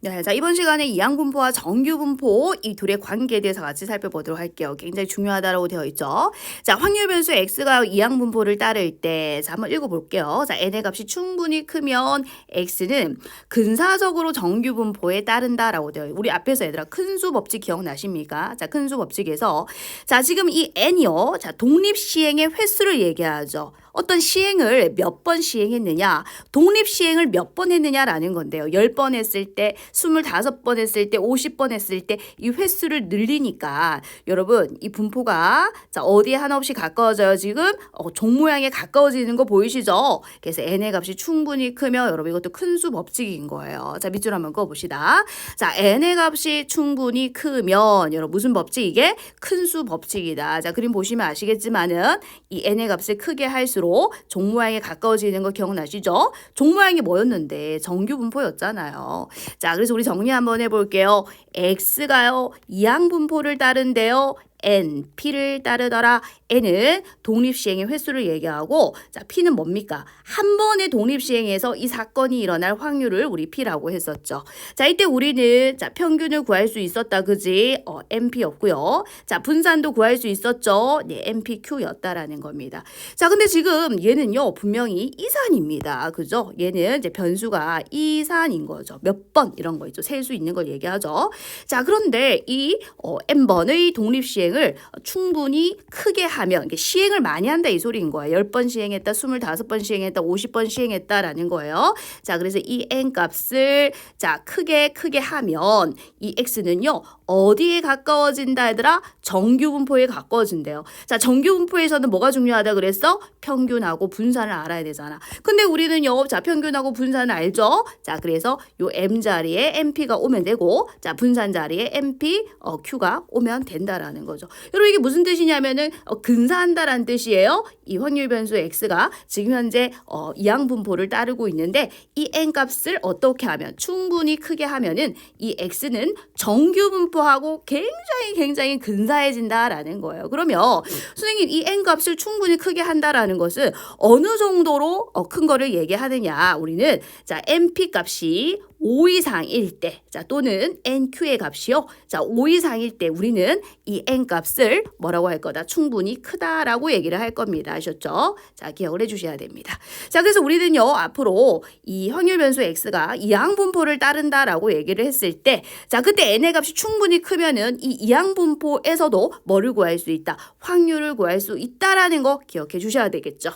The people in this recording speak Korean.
네, 자 이번 시간에 이항분포와 정규분포 이 둘의 관계에 대해서 같이 살펴보도록 할게요. 굉장히 중요하다라고 되어 있죠. 자 확률 변수 x가 이항분포를 따를 때, 자 한번 읽어볼게요. 자 n의 값이 충분히 크면 x는 근사적으로 정규분포에 따른다라고 되어. 우리 앞에서 얘들아 큰 수 법칙 기억나십니까? 자 큰 수 법칙에서 자 지금 이 n이요, 자 독립 시행의 횟수를 얘기하죠. 어떤 시행을 몇 번 시행했느냐, 독립 시행을 몇 번 했느냐라는 건데요. 10번 했을 때, 25번 했을 때, 50번 했을 때 이 횟수를 늘리니까 여러분 이 분포가 자 어디에 하나 없이 가까워져요. 지금 어, 종 모양에 가까워지는 거 보이시죠? 그래서 n의 값이 충분히 크면 여러분 이것도 큰 수 법칙인 거예요. 자 밑줄 한번 그어 봅시다. 자 n의 값이 충분히 크면 여러분 무슨 법칙 이게 큰 수 법칙이다. 자 그림 보시면 아시겠지만은 이 n의 값을 크게 할수록 종 모양에 가까워지는 거 기억나시죠? 종 모양이 뭐였는데 정규 분포였잖아요. 자, 그래서 우리 정리 한번 해볼게요. x가요 이항 분포를 따른데요. N, p를 따르더라. n은 독립시행의 횟수를 얘기하고 자 p는 뭡니까? 한 번의 독립시행에서 이 사건이 일어날 확률을 우리 p라고 했었죠. 자 이때 우리는 자 평균을 구할 수 있었다 그지? 어, np였고요. 자 분산도 구할 수 있었죠. 네, npq였다라는 겁니다. 자 근데 지금 얘는요 분명히 이산입니다. 그죠? 얘는 이제 변수가 이산인 거죠. 몇 번 이런 거 있죠. 셀 수 있는 걸 얘기하죠. 자 그런데 이 어, n번의 독립시행을 충분히 크게 하면 시행을 많이 한다 이 소리인 거예요. 10번 시행했다, 25번 시행했다, 50번 시행했다라는 거예요. 자, 그래서 이 n 값을 자, 크게 크게 하면 이 x는요. 어디에 가까워진다 얘들아? 정규 분포에 가까워진대요. 자, 정규 분포에서는 뭐가 중요하다 그랬어? 평균하고 분산을 알아야 되잖아. 근데 우리는요. 자, 평균하고 분산을 알죠? 자, 그래서 요 m 자리에 np가 오면 되고 자, 분산 자리에 np 어, q가 오면 된다라는 거죠. 여러분 이게 무슨 뜻이냐면은 어, 근사한다라는 뜻이에요. 이 확률 변수 x가 지금 현재 어, 이항 분포를 따르고 있는데 이 n 값을 어떻게 하면 충분히 크게 하면은 이 x는 정규 분포하고 굉장히 굉장히 근사해진다라는 거예요. 그러면 선생님 이 n 값을 충분히 크게 한다라는 것은 어느 정도로 어, 큰 거를 얘기하느냐? 우리는 자 np 값이 5 이상일 때, 자 또는 nq의 값이요. 자, 5 이상일 때 우리는 이 n 값을 뭐라고 할 거다? 충분히 크다라고 얘기를 할 겁니다. 아셨죠? 자, 기억을 해 주셔야 됩니다. 자, 그래서 우리는요. 앞으로 이 확률 변수 x가 이항 분포를 따른다라고 얘기를 했을 때, 자, 그때 n의 값이 충분히 크면은 이 이항 분포에서도 뭐를 구할 수 있다? 확률을 구할 수 있다라는 거 기억해 주셔야 되겠죠.